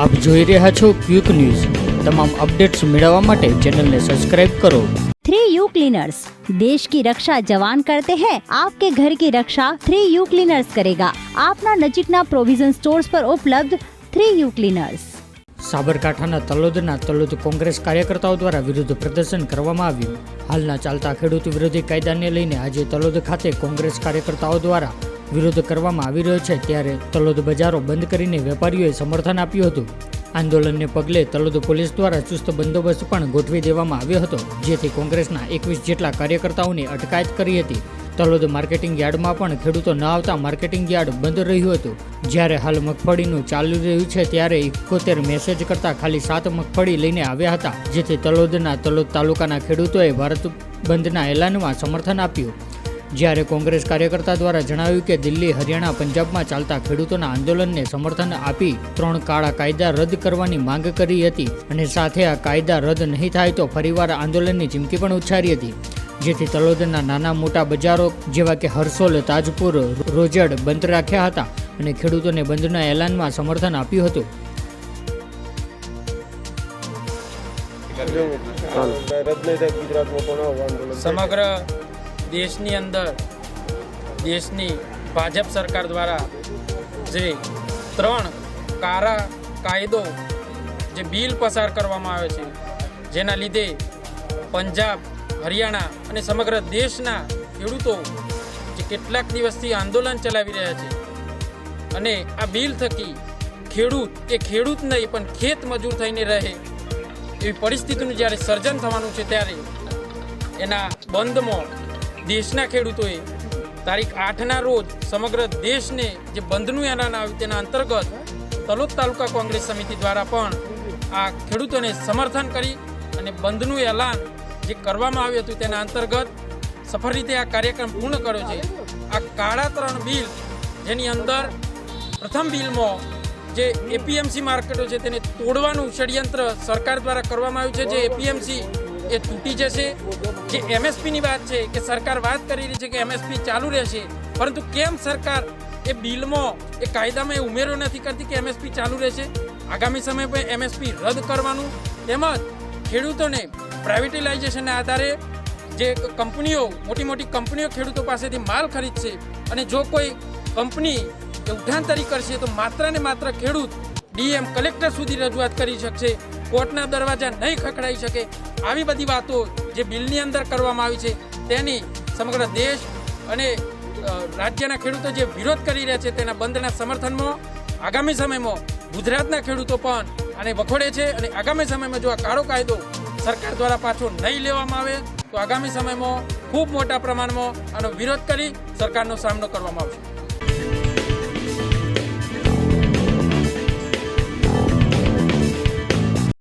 આપ જોઈ રહ્યા છો ક્વિક ન્યૂઝ તમામ અપડેટ્સ મેળવવા માટે ચેનલને સબસ્ક્રાઇબ કરો थ्री यू क्लीनर्स देश की रक्षा जवान करते हैं आपके घर की रक्षा थ्री यू क्लीनर्स करेगा आपना नजीकना प्रोविजन स्टोर्स पर उपलब्ध थ्री यू क्लीनर्स સાબરકાંઠાના તલોદના તલોદ કોંગ્રેસ કાર્યકર્તાઓ દ્વારા વિરુદ્ધ પ્રદર્શન કરવામાં આવ્યું હાલના ચાલતા ખેડૂત વિરોધી કાયદાને લઈને આજે તલોદ ખાતે કોંગ્રેસ કાર્યકર્તાઓ દ્વારા વિરોધ કરવામાં આવી રહ્યો છે ત્યારે તલોદ બજારો બંધ કરીને વેપારીઓએ સમર્થન આપ્યું હતું. આંદોલનને પગલે તલોદ પોલીસ દ્વારા ચુસ્ત બંદોબસ્ત પણ ગોઠવી દેવામાં આવ્યો હતો, જેથી કોંગ્રેસના એકવીસ જેટલા કાર્યકર્તાઓની અટકાયત કરી હતી. તલોદ માર્કેટિંગ યાર્ડમાં પણ ખેડૂતો ન આવતા માર્કેટિંગ યાર્ડ બંધ રહ્યું હતું. જ્યારે હાલ મગફળીનું ચાલુ રહ્યું છે ત્યારે એકોતેર મેસેજ કરતા ખાલી સાત મગફળી લઈને આવ્યા હતા, જેથી તલોદના તલોદ તાલુકાના ખેડૂતોએ ભારત બંધના એલાનમાં સમર્થન આપ્યું. જ્યારે કોંગ્રેસ કાર્યકર્તા દ્વારા જણાવ્યું કે દિલ્હી, હરિયાણા, પંજાબમાં ચાલતા ખેડૂતોના આંદોલનને સમર્થન આપી ત્રણ કાળા કાયદા રદ કરવાની માંગ કરી હતી અને સાથે આ કાયદા રદ નહીં થાય તો ફરીવાર આંદોલનની ચીમકી પણ ઉચ્ચારી હતી. જેથી તલોદના નાના મોટા બજારો જેવા કે હરસોલ તાજપુર, રોજડ બંધ રાખ્યા હતા અને ખેડૂતોને બંધના એલાનમાં સમર્થન આપ્યું હતું. સમગ્ર દેશની અંદર દેશની ભાજપ સરકાર દ્વારા જે ત્રણ કારા કાયદો જે બિલ પસાર કરવામાં આવે છે, જેના લીધે પંજાબ, હરિયાણા અને સમગ્ર દેશના ખેડૂતો જે કેટલાક દિવસથી આંદોલન ચલાવી રહ્યા છે અને આ બિલ થકી ખેડૂત એ ખેડૂત નહીં, પણ ખેત મજૂર થઈને રહે એવી પરિસ્થિતિનું જ્યારે સર્જન થવાનું છે ત્યારે એના બંધમાં દેશના ખેડૂતોએ તારીખ આઠના રોજ સમગ્ર દેશને જે બંધનું એલાન આવ્યું તેના અંતર્ગત તલોદ તાલુકા કોંગ્રેસ સમિતિ દ્વારા પણ આ ખેડૂતોને સમર્થન કરી અને બંધનું એલાન જે કરવામાં આવ્યું હતું તેના અંતર્ગત સફળ રીતે આ કાર્યક્રમ પૂર્ણ કર્યો છે. આ કાળા ત્રણ બિલ જેની અંદર પ્રથમ બિલમાં જે એપીએમસી માર્કેટો છે તેને તોડવાનું ષડયંત્ર સરકાર દ્વારા કરવામાં આવ્યું છે. જે એપીએમસી એ તૂટી જશે જે એમએસપીની વાત છે, કે સરકાર વાત કરી રહી છે કે એમએસપી ચાલુ રહેશે, પરંતુ કેમ સરકાર એ બિલમાં, એ કાયદામાં એ ઉમેરો નથી કરતી કે એમએસપી ચાલુ રહેશે? આગામી સમયમાં એમએસપી રદ કરવાનું, તેમજ ખેડૂતોને પ્રાઇવેટિલાઇઝેશનના આધારે જે કંપનીઓ, મોટી મોટી કંપનીઓ ખેડૂતો પાસેથી માલ ખરીદશે, અને જો કોઈ કંપની ઉઠાંતરી કરશે, તો માત્ર ને માત્ર ખેડૂત ડીએમ કલેક્ટર સુધી રજૂઆત કરી શકશે. કોર્ટના દરવાજા નહીં ખખડાઈ શકે આવી બધી વાતો જે બિલની અંદર કરવામાં આવી છે, તેની સમગ્ર દેશ અને રાજ્યના ખેડૂતો જે વિરોધ કરી રહ્યા છે તેના બંધના સમર્થનમાં, આગામી સમયમાં ગુજરાતના ખેડૂતો પણ આને વખોડે છે અને આગામી સમયમાં જો આ કાળો કાયદો સરકાર દ્વારા પાછો નહીં લેવામાં આવે, તો આગામી સમયમાં ખૂબ મોટા પ્રમાણમાં આનો વિરોધ કરી સરકારનો સામનો કરવામાં આવશે.